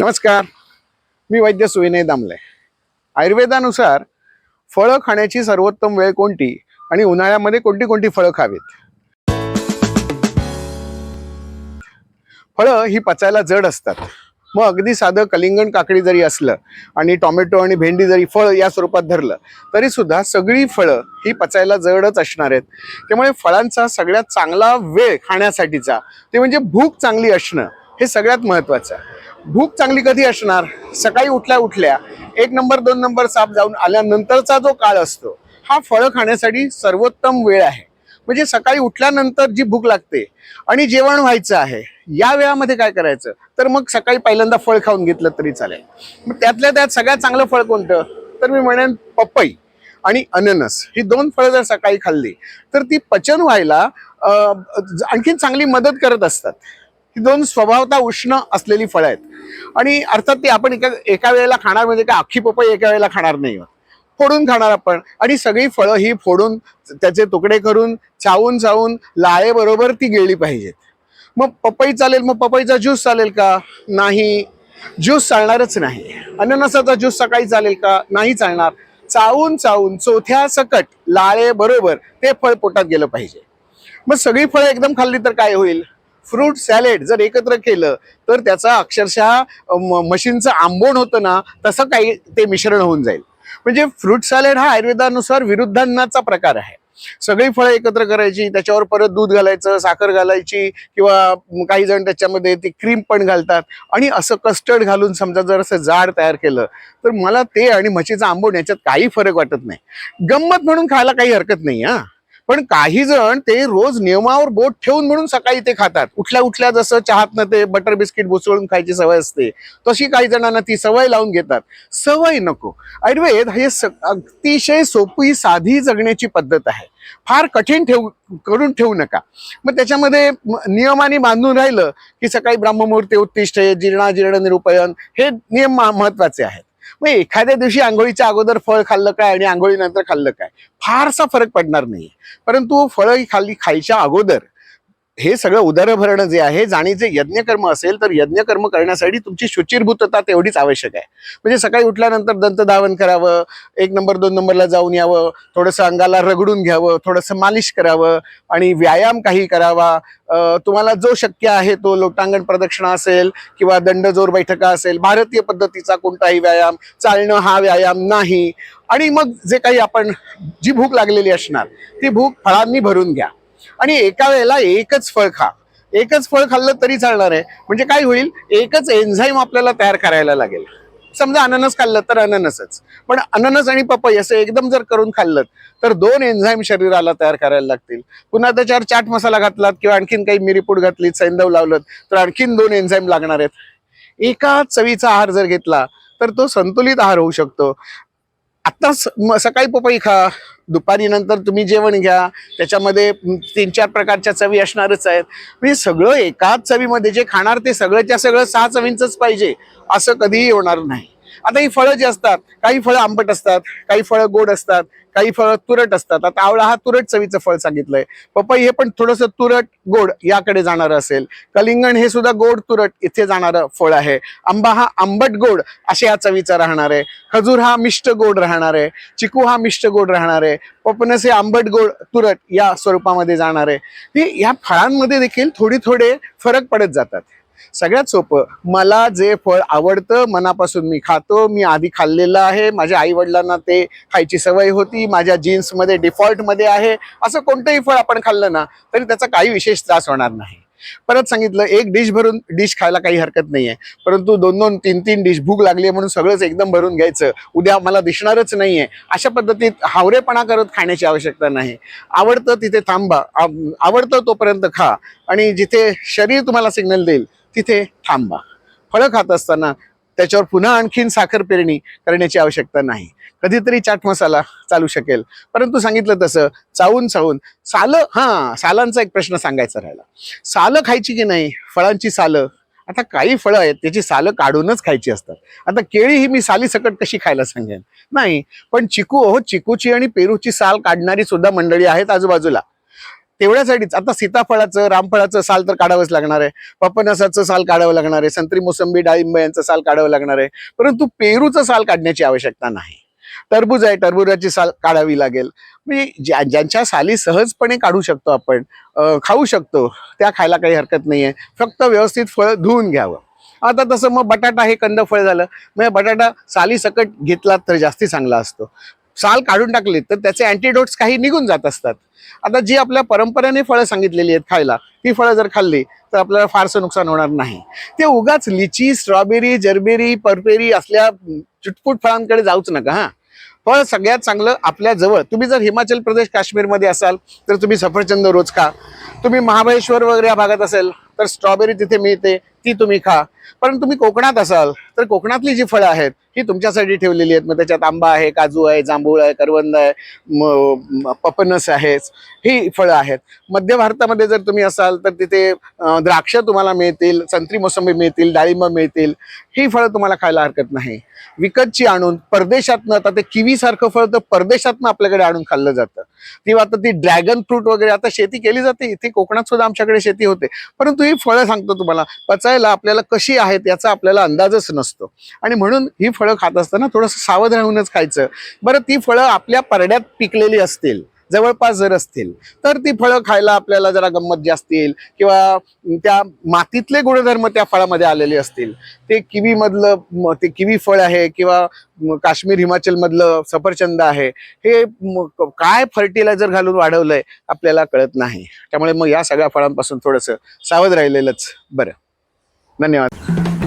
नमस्कार. मी वैद्य सुविनय दामले. आयुर्वेदानुसार फळं खाण्याची सर्वोत्तम वेळ कोणती आणि उन्हाळ्यामध्ये कोणती कोणती फळं खावीत? फळं ही पचायला जड असतात. मग अगदी साधं कलिंगण काकडी जरी असलं आणि टोमॅटो आणि भेंडी जरी फळ या स्वरूपात धरलं तरी सुद्धा सगळी फळं ही पचायला जडच असणार आहेत. त्यामुळे फळांचा सगळ्यात चांगला वेळ खाण्यासाठीचा ते म्हणजे भूक चांगली असणं हे सगळ्यात महत्वाचं आहे. भूक चांगली कधी असणार? सकाळी उठल्या उठल्या एक नंबर दोन नंबर साप जाऊन आल्यानंतरचा जो काळ असतो हा फळं खाण्यासाठी सर्वोत्तम वेळ आहे. म्हणजे सकाळी उठल्यानंतर जी भूक लागते आणि जेवण व्हायचं आहे या वेळामध्ये काय करायचं? तर मग सकाळी पहिल्यांदा फळ खाऊन घेतलं तरी चालेल. मग त्यातल्या त्यात सगळ्यात चांगलं फळ कोणतं? तर मी म्हणेन पपई आणि अननस. ही दोन फळं जर सकाळी खाल्ली तर ती पचन व्हायला आणखीन चांगली मदत करत असतात. ही दोन स्वभावता उष्ण असलेली फळं आहेत. आणि अर्थात ती आपण एका एका वेळेला खाणार म्हणजे काय? अख्खी पपई एका वेळेला खाणार नाही आहोत. फोडून खाणार आपण. आणि सगळी फळं ही फोडून त्याचे तुकडे करून चावून चावून लाळेबरोबर ती गेली पाहिजेत. मग पपई चालेल मग पपईचा ज्यूस चालेल का? नाही. ज्यूस चालणारच नाही. अननसाचा ज्यूस सकाळी चालेल का? नाही चालणार. चावून चावून चौथ्या सकट लाळे बरोबर ते फळ पोटात गेलं पाहिजे. मग सगळी फळं एकदम खाल्ली तर काय होईल? फ्रूट सॅलेड जर एकत्र केलं तर त्याचा अक्षरशः मशीनचं म्हशींचं आंबोण होतं ना तसं काही ते मिश्रण होऊन जाईल. म्हणजे फ्रूट सॅलेड हा आयुर्वेदानुसार विरुद्धांनाचा प्रकार आहे. सगळी फळं एकत्र करायची त्याच्यावर परत दूध घालायचं साखर घालायची किंवा काही जण त्याच्यामध्ये ती क्रीम पण घालतात. आणि असं कस्टर्ड घालून समजा जर असं जाड तयार केलं तर मला ते आणि म्हशीचं आंबोण याच्यात काही फरक वाटत नाही. गंमत म्हणून खायला काही हरकत नाही हा. पण काही जण ते रोज नियमावर बोट ठेवून म्हणून सकाळी ते खातात. उठल्या उठल्या जसं चहातनं ते बटर बिस्किट भुसळून खायची सवय असते तशी काही जणांना ती सवय लावून घेतात. सवय नको. आयुर्वेद हे स- अतिशय सोपी साधी जगण्याची पद्धत आहे. फार कठीण ठेवू करून ठेवू नका. मग त्याच्यामध्ये नियमाने बांधून राहिलं की सकाळी ब्राह्ममुहूर्ती उत्तिष्ठ जीर्णाजीर्ण निरुपयन हे नियम महत्त्वाचे आहेत. मग एखाद्या दिवशी आंघोळीच्या अगोदर फळ खाल्लं काय आणि आंघोळीनंतर खाल्लं काय? फारसा फरक पडणार नाही परंतु फळं ही खाल्ली खायच्या अगोदर हे सगळं उदरभरणं जे आहे जाणीचे जे यज्ञकर्म असेल तर यज्ञकर्म करण्यासाठी तुमची शुचिर्भूतता तेवढीच आवश्यक आहे. म्हणजे सकाळी उठल्यानंतर दंतधावन करावं एक नंबर दोन नंबरला जाऊन यावं थोडंसं अंगाला रगडून घ्यावं थोडंसं मालिश करावं आणि व्यायाम काही करावा. तुम्हाला जो शक्य आहे तो लोटांगण प्रदक्षिणा असेल किंवा दंडजोर बैठका असेल भारतीय पद्धतीचा कोणताही व्यायाम चालणं हा व्यायाम नाही. आणि मग जे काही आपण जी भूक लागलेली असणार ती भूक फळांनी भरून घ्या. आणि एका वेळेला एकच फळ खा. एकच फळ खाल्लं तरी चालणार आहे. म्हणजे काय होईल? एकच एन्झाईम आपल्याला तयार करायला लागेल. समजा अननस खाल्लं तर अननसच. पण अननस आणि पपई असं एकदम जर करून खाल्लं तर दोन एन्झाईम शरीराला तयार करायला लागतील. पुन्हा त्याच्यावर चाट मसाला घातलात किंवा आणखीन काही मिरीपूड घातली सैंदव लावलं तर आणखीन दोन एन्झाईम लागणार आहेत. एका चवीचा आहार जर घेतला तर तो संतुलित आहार होऊ शकतो. आत्ता स- म- सकाळी पपई खा दुपारी नंतर तुम्ही जेवण घ्या त्याच्यामध्ये तीन चार प्रकारच्या चवी असणारच आहेत. म्हणजे सगळं एकाच चवीमध्ये जे खाणार ते सगळं त्या सगळं सहा चवींचंच पाहिजे असं कधीही होणार नाही. आता ही फळं जी असतात काही फळं आंबट असतात काही फळं गोड असतात काही फळं तुरट असतात. आता आवळा हा तुरट चवीचं फळ सांगितलंय. पपई हे पण थोडंसं तुरट गोड याकडे जाणारं असेल. कलिंगण हे सुद्धा गोड तुरट इथे जाणारं फळ आहे. आंबा हा आंबट गोड अशा या चवीचा राहणार आहे. खजूर हा मिष्ट गोड राहणार आहे. चिकू हा मिष्ट गोड राहणार आहे. पपनस हे आंबट गोड तुरट या स्वरूपामध्ये जाणार आहे. हे या फळांमध्ये देखील थोडी थोडे फरक पडत जातात. सगळ्यात सोपं मला जे फळ आवडतं मनापासून मी खातो मी आधी खाल्लेलं आहे माझ्या आई वडिलांना ते खायची सवय होती माझ्या जीन्समध्ये डिफॉल्टमध्ये आहे असं कोणतंही फळ आपण खाल्लं ना तरी त्याचा काही विशेष त्रास होणार नाही. परत सांगितलं एक डिश भरून डिश खायला काही हरकत नाही आहे परंतु दोन दोन तीन तीन डिश भूक लागली आहे म्हणून सगळंच एकदम भरून घ्यायचं उद्या मला दिसणारच नाहीये अशा पद्धतीत हावरेपणा करत खाण्याची आवश्यकता नाही. आवडतं तिथे थांबा आवडतं तोपर्यंत खा आणि जिथे शरीर तुम्हाला सिग्नल देईल तिथे थांबा. फळं खात असताना त्याच्यावर पुन्हा आणखीन साखर पेरणी करण्याची आवश्यकता नाही. कधीतरी चाट मसाला चालू शकेल. परंतु सांगितलं तसं चावून चावून सालं हां सालांचा एक प्रश्न सांगायचा राहिला. सालं खायची की नाही? फळांची सालं. आता काही फळं आहेत त्याची सालं काढूनच खायची असतात. आता केळी ही मी साली सकट कशी खायला सांगेन? नाही. पण चिकू हो चिकूची आणि पेरूची साल काढणारी सुद्धा मंडळी आहेत आजूबाजूला. तेवढ्यासाठीच. आता सीताफळाचं रामफळाचं साल तर काढावंच लागणार आहे. पपनसाचं साल काढावं लागणार आहे. संत्री मोसंबी डाळिंब यांचं साल काढावं लागणार आहे. परंतु पेरूचं साल काढण्याची आवश्यकता नाही. टरबूज आहे टरबुजाची साल काढावी लागेल. म्हणजे ज्या ज्यांच्या साली सहजपणे काढू शकतो आपण खाऊ शकतो त्या खायला काही हरकत नाही आहे फक्त व्यवस्थित फळ धुवून घ्यावं. आता तसं मग बटाटा हे कंद फळ झालं म्हणजे बटाटा साली सकट घेतला तर जास्ती चांगला असतो. साल काढून टाकले तर त्याचे अँटीडोट्स काही निघून जात असतात. आता जी आपल्या परंपरेने फळं सांगितलेली आहेत खायला ती फळं जर खाल्ली तर आपल्याला फारसं नुकसान होणार नाही. ते उगाच लिची स्ट्रॉबेरी जरबेरी परपेरी असल्या चुटपुट फळांकडे जाऊच नका हा. फळ सगळ्यात चांगलं आपल्या जवळ. तुम्ही जर हिमाचल प्रदेश काश्मीरमध्ये असाल तर तुम्ही सफरचंद रोज खा. तुम्ही महाबळेश्वर वगैरे या भागात असेल तर स्ट्रॉबेरी तिथे मिळते. ती तुम्ही खा. पण तुम्ही कोकणात असाल तर कोकणातली जी फळं आहेत ही तुमच्यासाठी ठेवलेली आहेत. मग त्याच्यात आंबा आहे काजू आहे जांभूळ आहे करवंद आहे पपनस आहे ही फळं आहेत. मध्य भारतामध्ये जर तुम्ही असाल तर तिथे द्राक्ष तुम्हाला मिळतील संत्री मोसंबी मिळतील डाळिंब मिळतील. ही फळं तुम्हाला खायला हरकत नाही. विकतची आणून परदेशातनं आता ते किवी सारखं फळ तर परदेशातनं आपल्याकडे आणून खाल्लं जातं. किंवा आता ती ड्रॅगन फ्रूट वगैरे आता शेती केली जाते. इथे कोकणात सुद्धा आमच्याकडे शेती होते. परंतु ही फळं सांगतो तुम्हाला पचायला आपल्याला कशी आहेत याचा आपल्याला अंदाजच नसतो. आणि म्हणून ही फळं खात असताना थोडंसं सावध राहूनच खायचं. बरं ती फळं आपल्या परड्यात पिकलेली असतील जवळपास जर असतील तर ती फळं खायला आपल्याला जरा गंमत जास्त येईल किंवा त्या मातीतले गुणधर्म त्या फळामध्ये आलेले असतील. ते किवी मधलं ते किवी फळ आहे किंवा काश्मीर हिमाचल मधलं सफरचंद आहे हे काय फर्टिलायझर घालून वाढवलंय आपल्याला कळत नाही. त्यामुळे मग या सगळ्या फळांपासून थोडंसं सावध राहिलेलंच बरं. धन्यवाद.